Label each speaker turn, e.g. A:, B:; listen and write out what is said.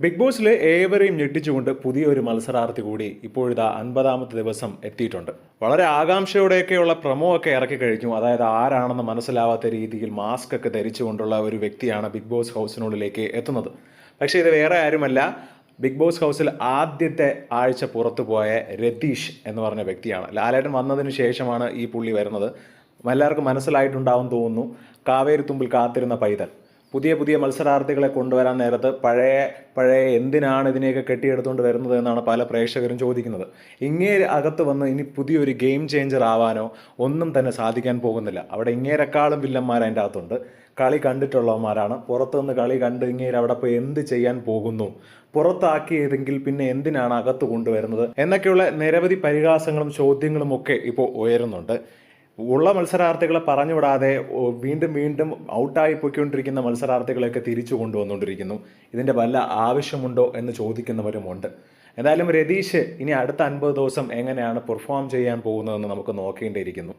A: Big ബോസിലെ ഏവരെയും ഞെട്ടിച്ചുകൊണ്ട് പുതിയൊരു മത്സരാർത്ഥി കൂടി ഇപ്പോഴിതാ അൻപതാമത്തെ ദിവസം എത്തിയിട്ടുണ്ട്. വളരെ ആകാംക്ഷയോടെയൊക്കെയുള്ള പ്രമോ ഒക്കെ ഇറക്കി കഴിഞ്ഞു. അതായത് ആരാണെന്ന് മനസ്സിലാവാത്ത രീതിയിൽ മാസ്ക് ഒക്കെ ധരിച്ചുകൊണ്ടുള്ള ഒരു വ്യക്തിയാണ് ബിഗ് ബോസ് ഹൗസിനുള്ളിലേക്ക് എത്തുന്നത്. പക്ഷേ ഇത് വേറെ ആരുമല്ല ബിഗ് ബോസ് ഹൗസിൽ ആദ്യത്തെ ആഴ്ച പുറത്തു പോയ രതീഷ് എന്ന് പറഞ്ഞ വ്യക്തിയാണ്. ലാലേട്ടൻ വന്നതിന് ശേഷമാണ് ഈ പുള്ളി വരുന്നത്. എല്ലാവർക്കും മനസ്സിലായിട്ടുണ്ടാവും തോന്നുന്നു. കാവേരി തുമ്പിൽ കാത്തിരുന്ന പൈതൽ. പുതിയ പുതിയ മത്സരാർത്ഥികളെ കൊണ്ടുവരാൻ നേരത്ത് പഴയ പഴയ എന്തിനാണ് ഇതിനെയൊക്കെ കെട്ടിയെടുത്തുകൊണ്ട് വരുന്നത് എന്നാണ് പല പ്രേക്ഷകരും ചോദിക്കുന്നത്. ഇങ്ങേര് അകത്ത് വന്ന് ഇനി പുതിയൊരു ഗെയിം ചേഞ്ചർ ആവാനോ ഒന്നും തന്നെ സാധിക്കാൻ പോകുന്നില്ല. അവിടെ ഇങ്ങേരെക്കാളും വില്ലന്മാർ അതിന്റെ അകത്തുണ്ട്. കളി കണ്ടിട്ടുള്ളവന്മാരാണ്. പുറത്തുനിന്ന് കളി കണ്ട് ഇങ്ങേര് അവിടെ പോയി എന്ത് ചെയ്യാൻ പോകുന്നു? പുറത്താക്കിയതെങ്കിൽ പിന്നെ എന്തിനാണ് അകത്ത് കൊണ്ടുവരുന്നത്? എന്നൊക്കെയുള്ള നിരവധി പരിഹാസങ്ങളും ചോദ്യങ്ങളും ഒക്കെ ഇപ്പോൾ ഉയരുന്നുണ്ട്. ഉള്ള മത്സരാർത്ഥികളെ പറഞ്ഞുവിടാതെ വീണ്ടും വീണ്ടും ഔട്ടായി പോയിക്കൊണ്ടിരിക്കുന്ന മത്സരാർത്ഥികളെയൊക്കെ തിരിച്ചു കൊണ്ടുവന്നുകൊണ്ടിരിക്കുന്നു. ഇതിന്റെ വല്ല ആവശ്യമുണ്ടോ എന്ന് ചോദിക്കുന്നവരുമുണ്ട്. എന്തായാലും രതീഷ് ഇനി അടുത്ത അൻപത് ദിവസം എങ്ങനെയാണ് പെർഫോം ചെയ്യാൻ പോകുന്നതെന്ന് നമുക്ക് നോക്കേണ്ടിയിരിക്കുന്നു.